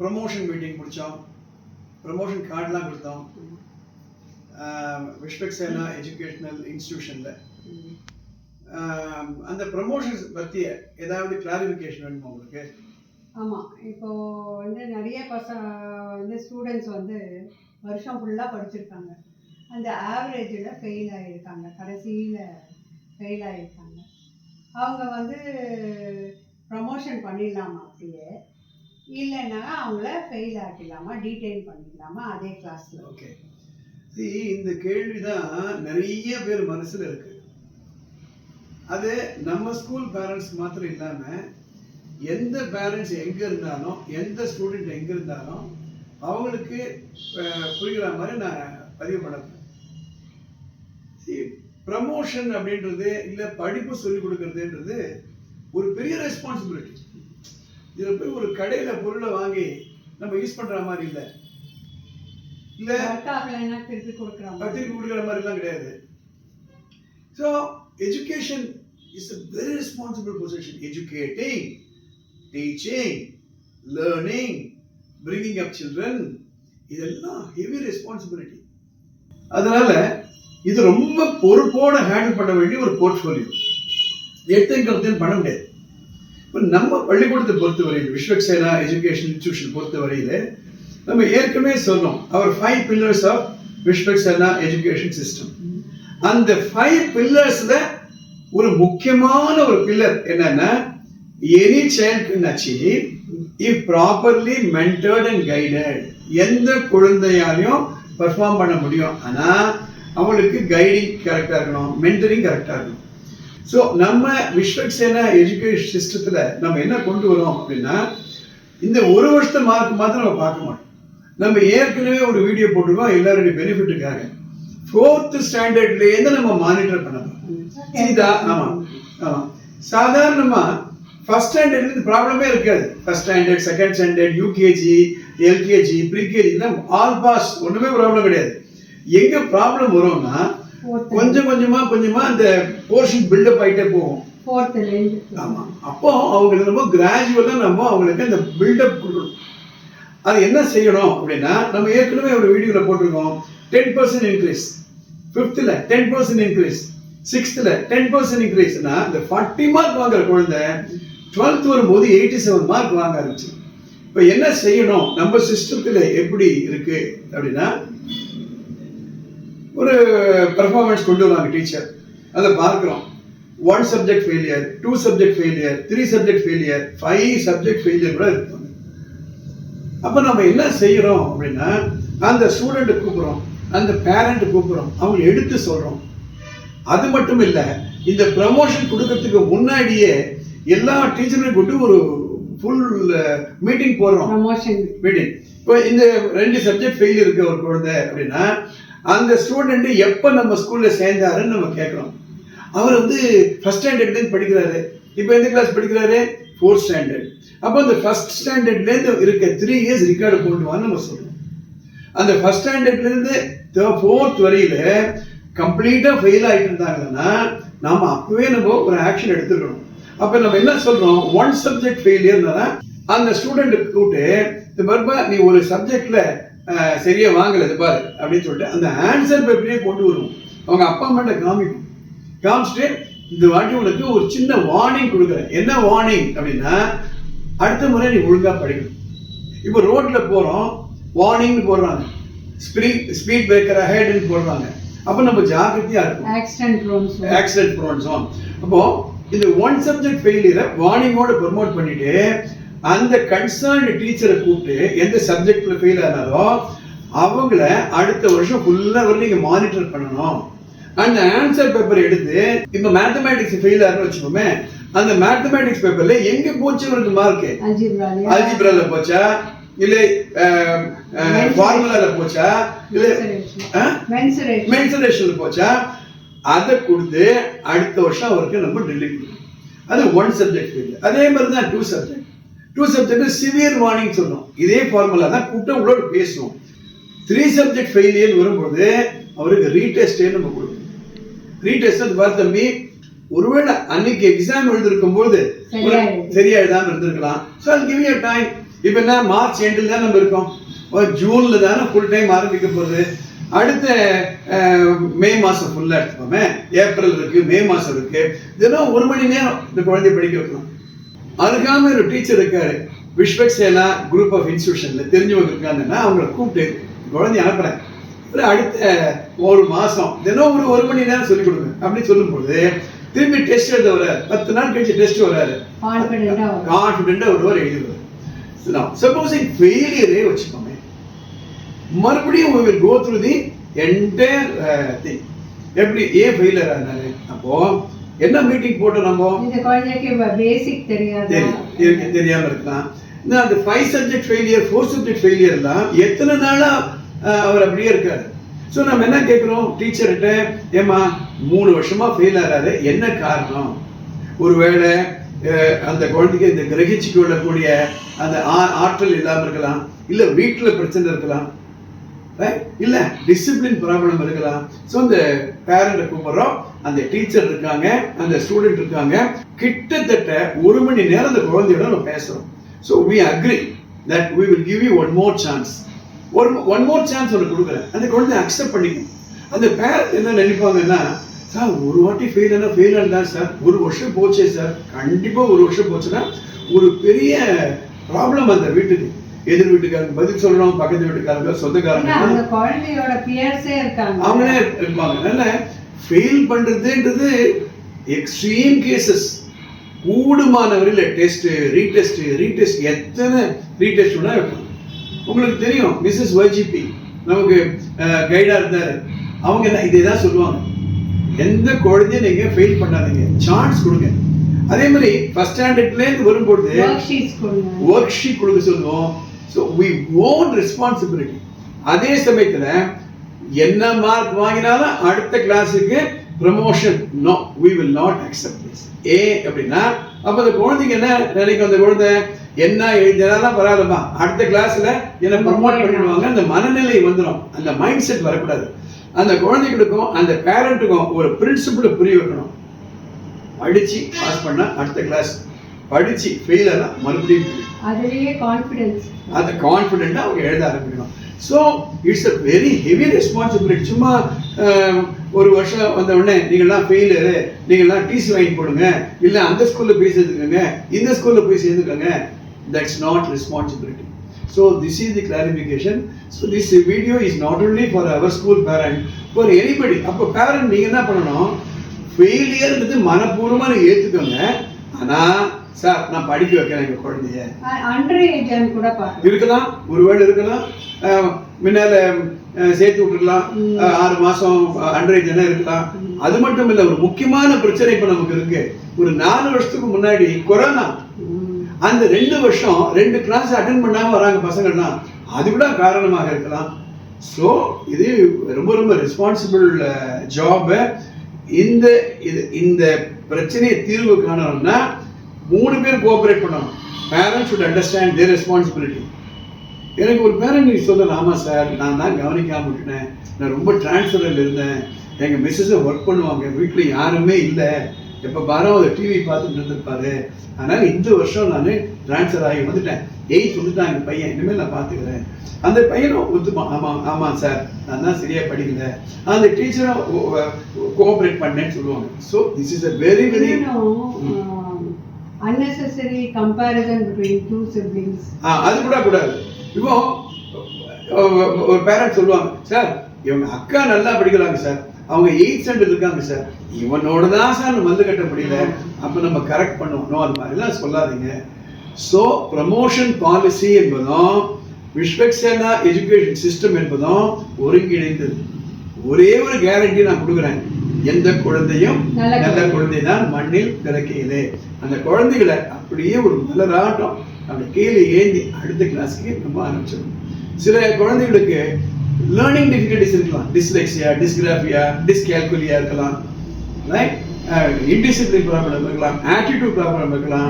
Promotion meeting முடித்தோம் promotion கார்டெலாம் கொடுத்தோம். விஸ்வக்சேனா எஜுகேஷ்னல் இன்ஸ்டிடியூஷனில் அந்த ப்ரமோஷன்ஸ் பற்றி ஏதாவது கிளாரிஃபிகேஷன் வேணுமா உங்களுக்கு? ஆமாம் இப்போ வந்து நிறைய பசங்க வந்து ஸ்டூடெண்ட்ஸ் வந்து வருஷம் ஃபுல்லாக படிச்சிருக்காங்க. அந்த ஆவரேஜில் ஃபெயில் ஆகியிருக்காங்க கடைசியில் ஃபெயில் ஆகியிருக்காங்க அவங்க வந்து ப்ரமோஷன் பண்ணிடலாமா அப்படியே? இல்லைன்னா அவங்கள ஃபெயில் ஆக்கிடலாமா டீடைன் பண்ணிடலாமா அதே கிளாஸில் ஓகே இந்த கேள்வி தான் நிறைய பேர் மனசில் இருக்கு. அது நம்ம ஸ்கூல் பேரண்ட்ஸ் மாத்திரம் இல்லாமல் எந்த பேரண்ட்ஸ் எங்கே இருந்தாலும் எந்த ஸ்டூடெண்ட் எங்கே இருந்தாலும் அவங்களுக்கு புரிகிற மாதிரி நான் பதிவு பண்ண ப்ரமோஷன் அப்படின்றது இல்லை படிப்பு சொல்லிக் கொடுக்கறதுன்றது ஒரு பெரிய ரெஸ்பான்சிபிலிட்டி இதில் போய் ஒரு கடையில் பொருளை வாங்கி நம்ம யூஸ் பண்ணுற மாதிரி இல்லை. இல்லை திருப்பி கொடுக்குறாங்க திருப்பி கொடுக்குற மாதிரிலாம் கிடையாது. So education is very responsible position educating teaching learning bringing up children இதெல்லாம் ஹெவி ரெஸ்பான்சிபிலிட்டி அதனால இது ரொம்ப பொறுப்போட ஹேண்டில் பண்ண வேண்டிய ஒரு போர்ட்ஃபோலியோ எடுத்துங்கிறதையும் பண்ண முடியாது. நம்ம பள்ளிக்கூடத்தை பொறுத்தவரையில் விஸ்வக்சேனா எஜுகேஷன் இன்ஸ்டிடியூஷன் பொறுத்தவரையில் நம்ம ஏற்கனவே சொன்னோம் அவர் five pillars of Vishwaksena education system அந்த ஃபைவ் பில்லர்ஸில் ஒரு முக்கியமான ஒரு பில்லர் என்னன்னா any child can achieve if properly mentored and guided எந்த குழந்தையாலையும் பர்ஃபார்ம் பண்ண முடியும். ஆனால் அவங்களுக்கு கைடிங் கரெக்டாக இருக்கணும் மென்டரிங் கரெக்டாக இருக்கணும். ஸோ நம்ம விஸ்வக்சேனா எஜுகேஷன் சிஸ்டத்தில் நம்ம என்ன கொண்டு வரோம் அப்படின்னா இந்த ஒரு வருஷத்து மார்க் மாத்திரம் நம்ம பார்க்க மாட்டோம். நம்ம ஏற்கனவே ஒரு வீடியோ போட்டிருக்கோம் எல்லாருடைய பெனிஃபிட்டுக்காக ஃபோர்த் ஸ்டாண்டர்ட்லேருந்து நம்ம மானிட்டர் பண்ணலாம் சீதா ஆமாம் ஆமாம் சாதாரணமாக ஃபர்ஸ்ட் ஸ்டாண்டர்ட்லேருந்து ப்ராப்ளமே இருக்காது. First standard second standard UKG LKG pre KG all pass ஒன்றுமே ப்ராப்ளம் கிடையாது. எங்கே ப்ராப்ளம் வரும்னா கொஞ்சம் கொஞ்சமா கொஞ்சமா அந்த போர்ஷன் பில்டப் ஆயிட்டே போகும். ஆமா. அப்போ அவங்களுக்கு நம்ம கிராஜுவலா நம்ம அவங்களுக்கு அந்த பில்டப் கொடுக்கணும். அது என்ன செய்யணும் அப்படின்னா நம்ம ஏற்கனவே ஒரு வீடியோல போட்டிருக்கோம். டென் பர்சன்ட் இன்க்ரீஸ் ஃபிஃப்த்தில் டென் பர்சன்ட் இன்க்ரீஸ் சிக்ஸ்த்தில் டென் பர்சன்ட் இன்க்ரீஸ்னா இந்த ஃபார்ட்டி மார்க் வாங்குற குழந்தை டுவெல்த் வரும்போது எயிட்டி செவன் மார்க் வாங்க ஆரம்பிச்சு இப்போ என்ன செய்யணும்? நம்ம சிஸ்டத்தில் எப்படி இருக்கு அப்படின்னா ஒரு பெர்ஃபார்மன்ஸ் கொண்டு வராங்க டீச்சர் அதை பார்க்குறோம். One subject failure two subject failure three subject failure five subject failure கூட இருப்பாங்க அப்போ நம்ம என்ன செய்கிறோம் அப்படின்னா அந்த ஸ்டூடெண்ட்டை கூப்பிட்றோம் அந்த பேரண்ட் கூப்பிட்றோம் அவங்க எடுத்து சொல்கிறோம் அது மட்டும் இல்லை இந்த ப்ரமோஷன் கொடுக்கறதுக்கு முன்னாடியே எல்லா டீச்சரையும் கொண்டு ஒரு ஃபுல் மீட்டிங் போடுறோம். மீட்டிங் இப்போ இந்த ரெண்டு சப்ஜெக்ட் ஃபெயில் இருக்க ஒரு குழந்தை அப்படின்னா அந்த ஸ்டூடெண்ட் எப்போ நம்ம ஸ்கூலில் சேர்ந்தாருன்னு நம்ம கேட்குறோம். அவர் வந்து ஃபர்ஸ்ட் ஸ்டாண்டர்ட்லேருந்து படிக்கிறாரு. இப்போ எந்த கிளாஸ் படிக்கிறாரு? ஃபோர்த் ஸ்டாண்டர்ட் அப்போ அந்த ஃபர்ஸ்ட் ஸ்டாண்டர்ட்லேருந்து இருக்க த்ரீ இயர்ஸ் ரெக்கார்டு கொண்டு நம்ம சொல்கிறோம் அந்த ஃபர்ஸ்ட் ஸ்டாண்டர்ட்லேருந்து ஃபோர்த் வரையில் கம்ப்ளீட்டாக ஃபெயில் ஆகிட்டு இருந்தாங்கன்னா நாம் அப்போவே நம்ம ஒரு ஆக்ஷன் எடுத்துக்கணும். அப்போ நம்ம என்ன சொல்கிறோம் ஒன் சப்ஜெக்ட் ஃபெயிலியர்னா அந்த ஸ்டூடெண்ட்டுக்கு கூப்பிட்டு இந்த மறுபா நீ ஒரு சப்ஜெக்டில் சரியா வாங்கல பாரு அப்படின்னு சொல்லிட்டு அந்த ஆன்சர் பேப்பரையே கொண்டு வருவோம். அவங்க அப்பா அம்மாட்ட காமிக்கும். காமிச்சிட்டு இந்த வாட்டி உனக்கு ஒரு சின்ன வார்னிங் கொடுக்குறேன். என்ன வார்னிங் அப்படின்னா அடுத்த முறை நீ ஒழுங்கா படிக்கணும். இப்போ ரோட்ல போறோம் வார்னிங்னு போடுறாங்க. ஸ்பீட் ஸ்பீட் பிரேக்கர் அஹெட்னு போடுறாங்க. அப்போ நம்ம ஜாக்கிரதையா இருக்கும் accident prones accident prone zone அப்போ இந்த ஒன் சப்ஜெக்ட் ஃபெயிலியரை வார்னிங்கோட ப்ரமோட் பண்ணிட்டு அந்த கன்சர்ன்டு டீச்சரை கூப்பிட்டு எந்த சப்ஜெக்ட்ல ஃபெயில் ஆனாரோ அவங்கள அடுத்த வருஷம் ஃபுல்லா வந்து நீங்க மானிட்டர் பண்ணணும். அந்த ஆன்சர் பேப்பர் எடுத்து இப்போ மேத்தமேட்டிக்ஸ் ஃபெயில் ஆகுன்னு வச்சுக்கோமே அந்த மேத்தமேட்டிக்ஸ் பேப்பர்ல எங்க போச்சு உனக்கு மார்க் அல்ஜிப்ரால போச்சா? இல்லை ஃபார்முலால போச்சா? இல்லை மென்சுரேஷன் போச்சா? அதை கொடுத்து அடுத்த வருஷம் அவருக்கு நம்ம டெலிட் அது ஒன் சப்ஜெக்ட் அதே மாதிரி தான் two subject two subject severe warning சொன்னோம் இதே ஃபார்முலா தான் கூப்பிட்டு உங்களோட பேசுவோம். த்ரீ சப்ஜெக்ட் ஃபெயிலியர் வரும்போது அவருக்கு ரீடெஸ்டே நம்ம கொடுக்கணும். ரீடெஸ்ட் பார்த்து தம்பி ஒருவேளை அன்னைக்கு எக்ஸாம் எழுதிருக்கும் போது சரியா எழுதி. சரியா எழுதாம இருந்திருக்கலாம் ஸோ அது கிவ் யூ டைம் இப்போ என்ன மார்ச் எண்டில் தான் நம்ம இருக்கோம். ஜூனில் தானே ஃபுல் டைம் ஆரம்பிக்க போகுது. அடுத்த மே மாதம் ஃபுல்லாக எடுத்துக்கோமே. ஏப்ரல் இருக்கு மே மாதம் இருக்கு. தினம் ஒரு மணி நேரம் இந்த குழந்தைய படிக்க வைக்கணும். அதுக்காக ஒரு டீச்சர் இருக்காரு. விஸ்வக்சேனா குரூப் ஆஃப் இன்ஸ்டியூஷன்ல தெரிஞ்சவங்க இருக்காங்கன்னா அவங்கள கூப்பிட்டு குழந்தைய அனுப்புறேன். ஒரு அடுத்த ஒரு மாசம் தினம் ஒரு ஒரு மணி நேரம் சொல்லிக் கொடுங்க. அப்படின்னு சொல்லும்போது திரும்பி டெஸ்ட் எழுத வராரு பத்து நாள் கழிச்சு டெஸ்ட் வராரு. கான்ஃபிடென்ட்டாக ஒருவர் எழுதுவார். சப்போஸிங் ஃபெயிலியரே வச்சுக்கோங்க மறுபடியும் go through the entire uh, thing. எப்படி ஏன் ஃபெயிலியர் ஆனாரு? அப்போ என்ன மீட்டிங் போட்டோம் நம்ம? இந்த குழந்தைக்கு பேசிக் தெரியாதா? தெரியும் இருக்கு, தெரியாம இருக்கலாம். இந்த அந்த five subject failure four subject ஃபெயிலியர்லாம் எத்தனை நாளா அவர் அப்படியே இருக்காரு. ஸோ நம்ம என்ன கேட்குறோம்? டீச்சர்கிட்ட ஏமா மூணு வருஷமா ஃபெயில் ஆறாரு. என்ன காரணம்? ஒருவேளை அந்த குழந்தைக்கு இந்த கிரகிச்சு கொள்ளக்கூடிய அந்த ஆற்றல் இல்லாம இருக்கலாம். இல்ல வீட்டுல பிரச்சனை இருக்கலாம்? இல்ல டிசிப்ளின் ப்ராப்ளம் இருக்கலாம் ஸோ அந்த பேரண்ட்டை கூப்பிடுறோம் அந்த டீச்சர் இருக்காங்க அந்த ஸ்டூடெண்ட் இருக்காங்க. கிட்டத்தட்ட ஒரு மணி நேரம் அந்த குழந்தையோட நம்ம பேசுறோம். So we agree that we will give you one more chance ஒரு ஒன் மோர் சான்ஸ் ஒன்று கொடுக்குறேன். அந்த குழந்தை அக்செப்ட் பண்ணிக்கும். அந்த பேரண்ட் என்ன நினைப்பாங்கன்னா சார் ஒரு வாட்டி ஃபெயில் ஆனால் ஃபெயில் தான் சார். ஒரு வருஷம் போச்சே சார். கண்டிப்பாக ஒரு வருஷம் போச்சுன்னா ஒரு பெரிய ப்ராப்ளம் அந்த வீட்டுக்கு. எதிர் வீட்டுக்காரங்க பதில் சொல்லணும் பக்கத்து வீட்டுக்காரங்க சொந்தக்காரங்க. அந்த குழந்தையோட பியர்ஸே இருக்காங்க. அவங்களே இருப்பாங்க. அதனால ஃபெயில் பண்றதுன்றது எக்ஸ்ட்ரீம் கேசஸ் கூடுமானவரில் டெஸ்ட் ரீடெஸ்ட் ரீடெஸ்ட் எத்தனை ரீடெஸ்ட் வேணா வைக்கலாம் உங்களுக்கு தெரியும் மிஸ்ஸஸ் ஒய்ஜிபி நமக்கு கைடா இருந்தாரு. அவங்க என்ன இதே தான் சொல்லுவாங்க. எந்த குழந்தையும் நீங்க ஃபெயில் பண்ணாதீங்க. சான்ஸ் கொடுங்க. அதே மாதிரி ஃபர்ஸ்ட் ஸ்டாண்டர்ட்லேருந்து கொடுங்க. ஒர்க் ஷீட் கொடுக்க சொல்லுவோம். ஸோ வி ஓன் ரெஸ்பான்சிபிலிட்டி அதே சமயத்தில் என்ன மார்க் வாங்கினாலும் அடுத்த கிளாஸுக்கு promotion no we will not accept this a அப்படின்னா அப்போ அந்த குழந்தைங்க என்ன நினைக்கும் அந்த குழந்தை? என்ன எழுதினாலும் பரவாயில்லம்மா. அடுத்த கிளாஸில் என்ன ப்ரமோட் பண்ணிடுவாங்க அந்த மனநிலை வந்துடும் அந்த மைண்ட் செட் வரக்கூடாது. அந்த குழந்தைகளுக்கும் அந்த பேரண்ட்டுக்கும் ஒரு பிரின்சிபிளை புரிய வைக்கணும். படித்து பாஸ் பண்ணால் அடுத்த கிளாஸ் படிச்சு ஃபெயில் ஆனா மறுபடியும். அதுலயே கான்ஃபிடன்ஸ் அந்த கான்ஃபிடென்ட்டாக அவங்க எழுத ஆரம்பிக்கணும். So it's a very heavy responsibility சும்மா ஒரு வருஷம் வந்த உடனே நீங்கள்லாம் ஃபெயிலரு நீங்கள்லாம் டிசி வாங்கி போடுங்க. இல்லை அந்த ஸ்கூலில் போய் சேர்ந்துக்கோங்க. இந்த ஸ்கூலில் போய் சேர்ந்துக்கோங்க. That's not responsibility so this is the clarification so this video is not only for our school parent for anybody அப்போ பேரண்ட் நீங்கள் என்ன பண்ணணும்? ஃபெயிலியர்ன்றது மனப்பூர்வமாக நீங்கள் ஏற்றுக்கோங்க ஆனால் சார் நான் படிக்க வைக்கிறேன் எங்கள் குழந்தைய. அண்டர் கூட இருக்கலாம் ஒருவேளை இருக்கலாம். முன்னால சேர்த்து விட்டுருக்கலாம். ஆறு மாசம் அண்டரேஜ் என்ன இருக்கலாம். அது மட்டும் இல்ல ஒரு முக்கியமான பிரச்சனை இப்ப நமக்கு இருக்கு. ஒரு நாலு வருஷத்துக்கு முன்னாடி கொரோனா. அந்த ரெண்டு வருஷம் ரெண்டு கிளாஸ் அட்டன் பண்ணாம வராங்க பசங்கள்லாம். அது கூட காரணமாக இருக்கலாம். ஸோ இது ரொம்ப ரொம்ப ரெஸ்பான்சிபிள் ஜாப் இந்த இது இந்த பிரச்சனையை தீர்வு காணணும்னா மூணு பேர் கோஆபரேட் பண்ணணும். Parents should understand their responsibility எனக்கு ஒரு பேரண்ட் நீ சொல்லலாம் ஆமாம் சார் நான் தான் கவனிக்காம விட்டுனேன் நான் ரொம்ப டிரான்ஸ்ஃபரில் இருந்தேன். எங்கள் மிஸ்ஸஸை ஒர்க் பண்ணுவாங்க. வீட்டில் யாருமே இல்லை. எப்போ பாரோ அவர் டிவி பார்த்துட்டு இருந்திருப்பாரு. அதனால் இந்த வருஷம் நான் ட்ரான்ஸ்ஃபர் ஆகி வந்துட்டேன். எயித் வந்துட்டான் எங்கள் பையன். இனிமேல் நான் பார்த்துக்கிறேன். அந்த பையனும் ஒத்துமா ஆமாம் ஆமாம் சார் நான் தான் சரியாக படிக்கல. அந்த டீச்சரும் கோஆப்ரேட் பண்ணேன்னு சொல்லுவாங்க. So this is a very very unnecessary comparison between two siblings. ஆ அது கூட கூடாது. இப்போ ஒரு பேரண்ட் சொல்லுவாங்க சார் இவங்க அக்கா நல்லா படிக்கிறாங்க சார் அவங்க எயிட் ஸ்டாண்டர்ட் இருக்காங்க சார் இவனோட தான் சார் நம்ம வந்து கட்ட முடியல. அப்போ நம்ம கரெக்ட் பண்ணுவோம். அது மாதிரிலாம் சொல்லாதீங்க. ஸோ ப்ரமோஷன் பாலிசி என்பதும் விஸ்வக்சேனா எஜுகேஷன் சிஸ்டம் என்பதும் ஒருங்கிணைந்தது. ஒரே ஒரு கேரண்டி நான் கொடுக்குறேன். எந்த குழந்தையும் நல்ல குழந்தை. தான் மண்ணில் பிறக்கையிலே. அந்த குழந்தைகளை அப்படியே ஒரு மலராட்டம் அப்படி கீழே ஏந்தி அடுத்த கிளாஸ்க்கு நம்ம ஆரம்பிச்சிடணும். சில குழந்தைகளுக்கு லேர்னிங் டிஃபிகல்டிஸ் இருக்கலாம். டிஸ்லெக்சியா டிஸ்கிராஃபியா டிஸ்கேல்குலியா இருக்கலாம். ரைட் இன்டிசிப்ளின் ப்ராப்ளம் இருக்கலாம். ஆட்டிடியூட் ப்ராப்ளம் இருக்கலாம்.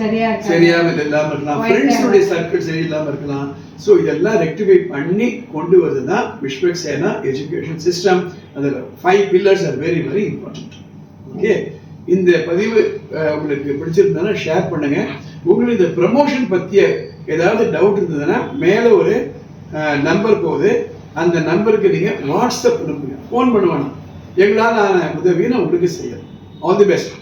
சரியா இருக்கு சரியாம இல்லாம இருக்கலாம். ஃப்ரெண்ட்ஸுடைய. சர்க்கிள் இருக்கலாம். ஸோ இதெல்லாம் ரெக்டிஃபை பண்ணி கொண்டு வருது தான் விஸ்வக்சேனா எஜுகேஷன் சிஸ்டம் அதில் five pillars are very very important okay இந்த பதிவு உங்களுக்கு பிடிச்சிருந்ததுன்னா ஷேர் பண்ணுங்க. உங்களுக்கு இந்த ப்ரமோஷன் பற்றிய ஏதாவது டவுட் இருந்ததுன்னா மேலே ஒரு நம்பர் போகுது. அந்த நம்பருக்கு நீங்கள் வாட்ஸ்அப் அனுப்புங்க ஃபோன் பண்ணுவாங்க எங்களால் ஆன உதவியை நான் உங்களுக்கு செய்யறேன். All the best